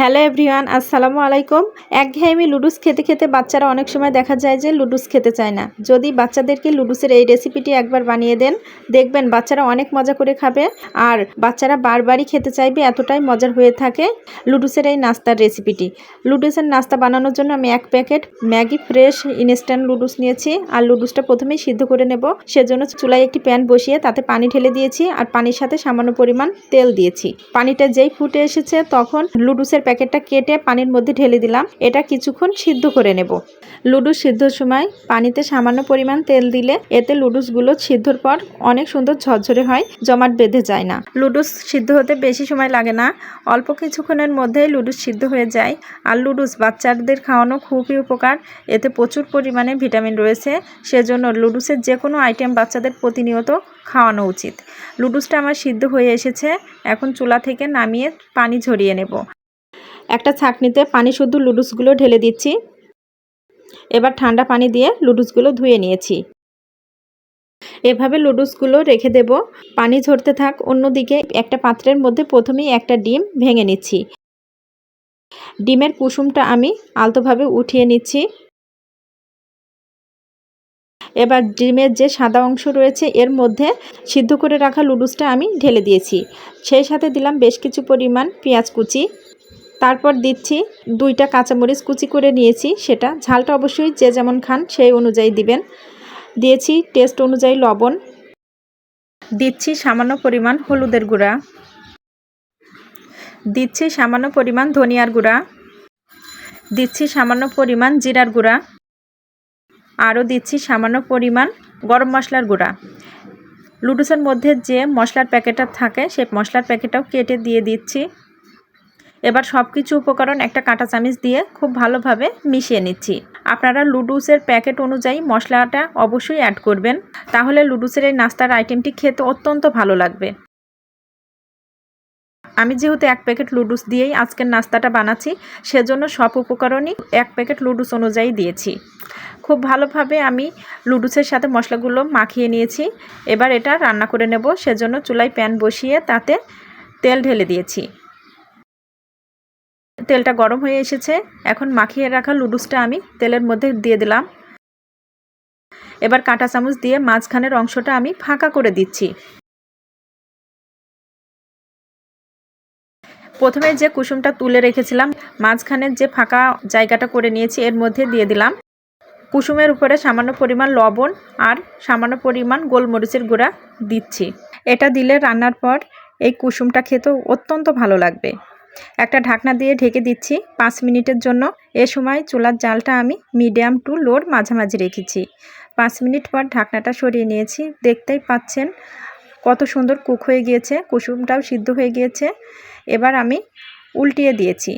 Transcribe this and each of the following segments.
Hello everyone, আসসালামু আলাইকুম। একঘেয়েমি লুডুস খেতে খেতে বাচ্চারা অনেক সময় দেখা যায় যে লুডুস খেতে চায় না। যদি বাচ্চাদেরকে লুডুসের এই রেসিপিটি একবার বানিয়ে দেন, দেখবেন বাচ্চারা অনেক মজা করে খাবে আর বাচ্চারা বারবারই খেতে চাইবে, এতটাই মজার হয়ে থাকে লুডুসের এই নাস্তার রেসিপিটি। লুডুসের নাস্তা বানানোর জন্য আমি এক packet Maggi fresh instant noodles নিয়েছি আর লুডুসটা প্রথমেই সিদ্ধ করে নেব। সেজন্য চুলায় একটি প্যান বসিয়ে তাতে পানি ঢেলে দিয়েছি আর পানির সাথে সামান্য পরিমাণ তেল দিয়েছি। পানিটা যেই ফুটে এসেছে তখন লুডুসের প্যাকেটটা কেটে পানির মধ্যে ঢেলে দিলাম। এটা কিছুক্ষণ সিদ্ধ করে নেব। লুডুস সিদ্ধর সময় পানিতে সামান্য পরিমাণ তেল দিলে এতে লুডুসগুলো সিদ্ধর পর অনেক সুন্দর ঝরঝরে হয়, জমাট বেঁধে যায় না। লুডুস সিদ্ধ হতে বেশি সময় লাগে না। অল্প কিছুক্ষণের মধ্যেই লুডুস সিদ্ধ হয়ে যায় আর লুডুস বাচ্চাদের খাওয়ানো খুবই উপকার। এতে প্রচুর পরিমাণে ভিটামিন রয়েছে। সেজন্য লুডুসের যে কোনো আইটেম বাচ্চাদের প্রতিনিয়ত খাওয়ানো উচিত। লুডুসটা আমার সিদ্ধ হয়ে এসেছে। এখন চুলা থেকে নামিয়ে পানি ঝরিয়ে নেব। একটা ছাঁকনিতে পানি শুদ্ধ লুডুসগুলো ঢেলে দিচ্ছি। এবার ঠান্ডা পানি দিয়ে লুডুসগুলো ধুয়ে নিয়েছি। এভাবে লুডুসগুলো রেখে দেব। পানি ঝরতে থাক, অন্যদিকে একটা পাত্রের মধ্যে প্রথমেই একটা ডিম ভেঙে নিচ্ছি। ডিমের কুসুমটা আমি আলতোভাবে উঠিয়ে নিচ্ছি। এবার ডিমের যে সাদা অংশ রয়েছে, এর মধ্যে সিদ্ধ করে রাখা লুডুসটা আমি ঢেলে দিয়েছি। সেই সাথে দিলাম বেশ কিছু পরিমাণ পেঁয়াজ কুচি। তারপর দিচ্ছি দুইটা কাঁচামরিচ কুচি করে নিয়েছি, সেটা। ঝালটা অবশ্যই যে যেমন খান সেই অনুযায়ী দিবেন। দিয়েছি টেস্ট অনুযায়ী লবণ। দিচ্ছি সামান্য পরিমাণ হলুদের গুঁড়া। দিচ্ছি সামান্য পরিমাণ ধনিয়ার গুঁড়া। দিচ্ছি সামান্য পরিমাণ জিরার গুঁড়া। আরও দিচ্ছি সামান্য পরিমাণ গরম মশলার গুঁড়া। লুডুসের মধ্যে যে মশলার প্যাকেটটা থাকে সেই মশলার প্যাকেটটাও কেটে দিয়ে দিচ্ছি। এবার সব কিছু উপকরণ একটা কাঁটা চামিচ দিয়ে খুব ভালোভাবে মিশিয়ে নিচ্ছি। আপনারা লুডুসের প্যাকেট অনুযায়ী মশলাটা অবশ্যই অ্যাড করবেন। তাহলে লুডুসের এই নাস্তার আইটেমটি খেতে অত্যন্ত ভালো লাগবে। আমি যেহেতু এক প্যাকেট লুডুস দিয়েই আজকের নাস্তাটা বানাচ্ছি, সেজন্য সব উপকরণই এক প্যাকেট লুডুস অনুযায়ী দিয়েছি। খুব ভালোভাবে আমি লুডুসের সাথে মশলাগুলো মাখিয়ে নিয়েছি। এবার এটা রান্না করে নেব, সেজন্য চুলায় প্যান বসিয়ে তাতে তেল ঢেলে দিয়েছি। তেলটা গরম হয়ে এসেছে। এখন মাখিয়ে রাখা লুডুসটা আমি তেলের মধ্যে দিয়ে দিলাম। এবার কাঁটা চামচ দিয়ে মাঝখানের অংশটা আমি ফাঁকা করে দিচ্ছি। প্রথমে যে কুসুমটা তুলে রেখেছিলাম, মাঝখানের যে ফাঁকা জায়গাটা করে নিয়েছি, এর মধ্যে দিয়ে দিলাম। কুসুমের উপরে সামান্য পরিমাণ লবণ আর সামান্য পরিমাণ গোলমরিচের গুঁড়া দিচ্ছি। এটা দিলে রান্নার পর এই কুসুমটা খেতেও অত্যন্ত ভালো লাগবে। একটা ঢাকনা দিয়ে ঢেকে দিচ্ছি পাঁচ মিনিটের জন্য। এ সময় চুলার জালটা আমি মিডিয়াম টু লোর মাঝামাঝি রেখেছি। পাঁচ মিনিট পর ঢাকনাটা সরিয়ে নিয়েছি। দেখতেই পাচ্ছেন কত সুন্দর কুক হয়ে গিয়েছে, কুসুমটাও সিদ্ধ হয়ে গিয়েছে। এবার আমি উল্টিয়ে দিয়েছি।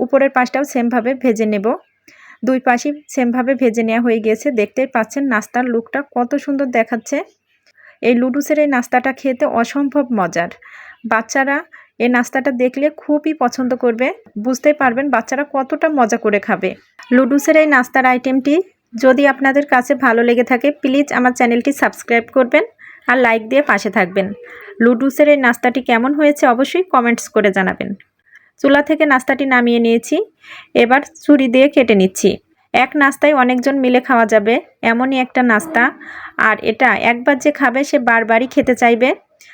উপরের পাশটাও সেমভাবে ভেজে নেব। দুই পাশই সেমভাবে ভেজে নেওয়া হয়ে গিয়েছে। দেখতেই পাচ্ছেন নাস্তার লুকটা কত সুন্দর দেখাচ্ছে। এই লুডুসের এই নাস্তাটা খেতে অসম্ভব মজার। বাচ্চারা এই নাস্তাটা দেখলে খুবই পছন্দ করবে। বুঝতে পারবেন বাচ্চারা কতটা মজা করে খাবে। লুডুসের এই নাস্তার আইটেমটি যদি আপনাদের কাছে ভালো লেগে থাকে, প্লিজ আমার চ্যানেলটি সাবস্ক্রাইব করবেন আর লাইক দিয়ে পাশে থাকবেন। লুডুসের এই নাস্তাটি কেমন হয়েছে অবশ্যই কমেন্টস করে জানাবেন। চুলা থেকে নাস্তাটি নামিয়ে নিয়েছি। এবার ছুরি দিয়ে কেটে নিচ্ছি। এক নাস্তায় অনেকজন মিলে খাওয়া যাবে, এমনই একটা নাস্তা। আর এটা একবার যে খাবে, সে বারবারই খেতে চাইবে।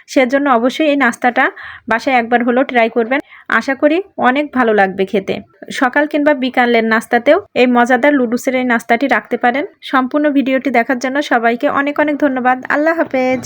সেজন্য অবশ্যই এই নাস্তাটা বাসায় একবার হলেও ট্রাই করবেন। আশা করি অনেক ভালো লাগবে খেতে। সকাল কিংবা বিকালের নাস্তাতেও এই মজাদার লুডুসের এই নাস্তাটি রাখতে পারেন। সম্পূর্ণ ভিডিওটি দেখার জন্য সবাইকে অনেক অনেক ধন্যবাদ। আল্লাহ হাফেজ।